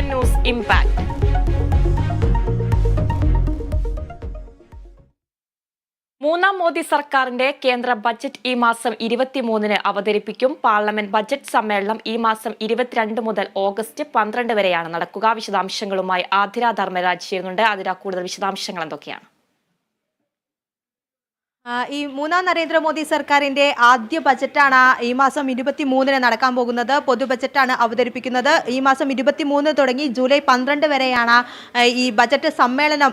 Vision news impact മൂന്നാം മോദി സർക്കാരിന്റെ കേന്ദ്ര ബജറ്റ് ഈ മാസം ഇരുപത്തിമൂന്നിന് അവതരിപ്പിക്കും. പാർലമെന്റ് ബജറ്റ് സമ്മേളനം ഈ മാസം ഇരുപത്തിരണ്ട് മുതൽ ഓഗസ്റ്റ് പന്ത്രണ്ട് വരെയാണ് നടക്കുക. വിശദാംശങ്ങളുമായി ആതിര ധർമ്മരാജ് ചെയ്യുന്നുണ്ട് ആതിര കൂടുതൽ വിശദാംശങ്ങൾ എന്തൊക്കെയാണ്? ഈ മൂന്നാം നരേന്ദ്രമോദി സർക്കാരിന്റെ ആദ്യ ബജറ്റാണ് ഈ മാസം ഇരുപത്തി മൂന്നിന് നടക്കാൻ പോകുന്നത്. പൊതു ബജറ്റാണ് അവതരിപ്പിക്കുന്നത്. ഈ മാസം ഇരുപത്തി മൂന്ന് തുടങ്ങി ജൂലൈ പന്ത്രണ്ട് വരെയാണ് ഈ ബജറ്റ് സമ്മേളനം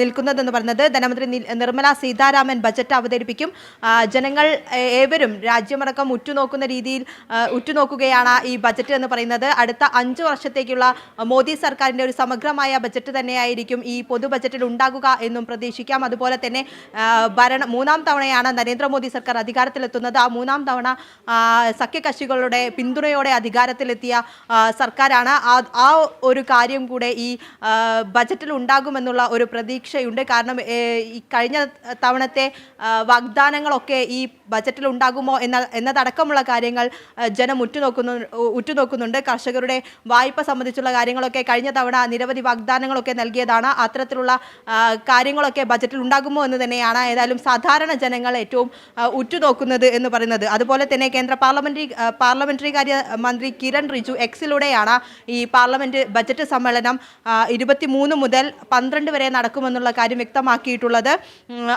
നിൽക്കുന്നതെന്ന് പറയുന്നത്. ധനമന്ത്രി നിർമ്മലാ സീതാരാമൻ ബജറ്റ് അവതരിപ്പിക്കും. ജനങ്ങൾ ഏവരും രാജ്യമടക്കം ഉറ്റുനോക്കുന്ന രീതിയിൽ ഉറ്റുനോക്കുകയാണ് ഈ ബജറ്റ് എന്ന് പറയുന്നത്. അടുത്ത അഞ്ച് വർഷത്തേക്കുള്ള മോദി സർക്കാരിന്റെ ഒരു സമഗ്രമായ ബജറ്റ് തന്നെയായിരിക്കും ഈ പൊതു ബജറ്റിൽ ഉണ്ടാകുക എന്നും പ്രതീക്ഷിക്കാം. അതുപോലെ തന്നെ ഭരണ മൂന്നാം തവണയാണ് നരേന്ദ്രമോദി സർക്കാർ അധികാരത്തിലെത്തുന്നത്. ആ മൂന്നാം തവണ സഖ്യകക്ഷികളുടെ പിന്തുണയോടെ അധികാരത്തിലെത്തിയ സർക്കാരാണ്. ആ ഒരു കാര്യം കൂടെ ഈ ബജറ്റിൽ ഉണ്ടാകുമെന്നുള്ള ഒരു പ്രതീക്ഷയുണ്ട്. കാരണം ഈ കഴിഞ്ഞ തവണത്തെ വാഗ്ദാനങ്ങളൊക്കെ ഈ ബജറ്റിൽ ഉണ്ടാകുമോ എന്ന എന്നതടക്കമുള്ള കാര്യങ്ങൾ ജനം ഉറ്റുനോക്കുന്നു ഉറ്റുനോക്കുന്നുണ്ട്. കർഷകരുടെ വായ്പ സംബന്ധിച്ചുള്ള കാര്യങ്ങളൊക്കെ കഴിഞ്ഞ തവണ നിരവധി വാഗ്ദാനങ്ങളൊക്കെ നൽകിയതാണ്. അത്തരത്തിലുള്ള കാര്യങ്ങളൊക്കെ ബജറ്റിൽ ഉണ്ടാകുമോ എന്ന് തന്നെയാണ് ഏതായാലും സാധാരണ ജനങ്ങൾ ഏറ്റവും ഉറ്റുനോക്കുന്നത് എന്ന് പറയുന്നത്. അതുപോലെ തന്നെ കേന്ദ്ര പാർലമെന്ററി പാർലമെന്ററി കാര്യ മന്ത്രി കിരൺ റിജു എക്സിലൂടെയാണ് ഈ പാർലമെന്റ് ബജറ്റ് സമ്മേളനം ഇരുപത്തി മൂന്ന് മുതൽ പന്ത്രണ്ട് വരെ നടക്കുമെന്നുള്ള കാര്യം വ്യക്തമാക്കിയിട്ടുള്ളത്.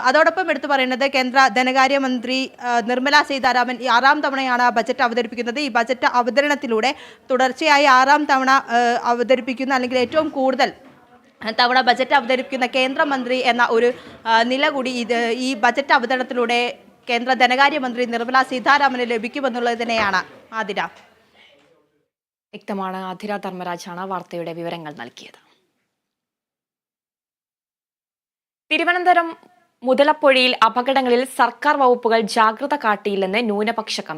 അതോടൊപ്പം എടുത്തു പറയുന്നത് കേന്ദ്ര ധനകാര്യമന്ത്രി നിർമ്മല സീതാരാമൻ ഈ ആറാം തവണയാണ് ബജറ്റ് അവതരിപ്പിക്കുന്നത്. ഈ ബജറ്റ് അവതരണത്തിലൂടെ തുടർച്ചയായി ആറാം തവണ അവതരിപ്പിക്കുന്ന അല്ലെങ്കിൽ ഏറ്റവും കൂടുതൽ തവണ ബജറ്റ് അവതരിപ്പിക്കുന്ന കേന്ദ്രമന്ത്രി എന്ന ഒരു നില കൂടി ഇത് ഈ ബജറ്റ് അവതരണത്തിലൂടെ കേന്ദ്ര ധനകാര്യമന്ത്രി നിർമ്മല സീതാരാമന് ലഭിക്കുമെന്നുള്ളത് തന്നെയാണ് ആതിര. വ്യക്തമാണ്. ആതിര ധർമ്മരാജാണ് വാർത്തയുടെ വിവരങ്ങൾ നൽകിയത്. തിരുവനന്തപുരം മുതലപ്പൊഴിയിൽ അപകടങ്ങളിൽ സർക്കാർ വകുപ്പുകൾ ജാഗ്രത കാട്ടിയില്ലെന്ന് ന്യൂനപക്ഷ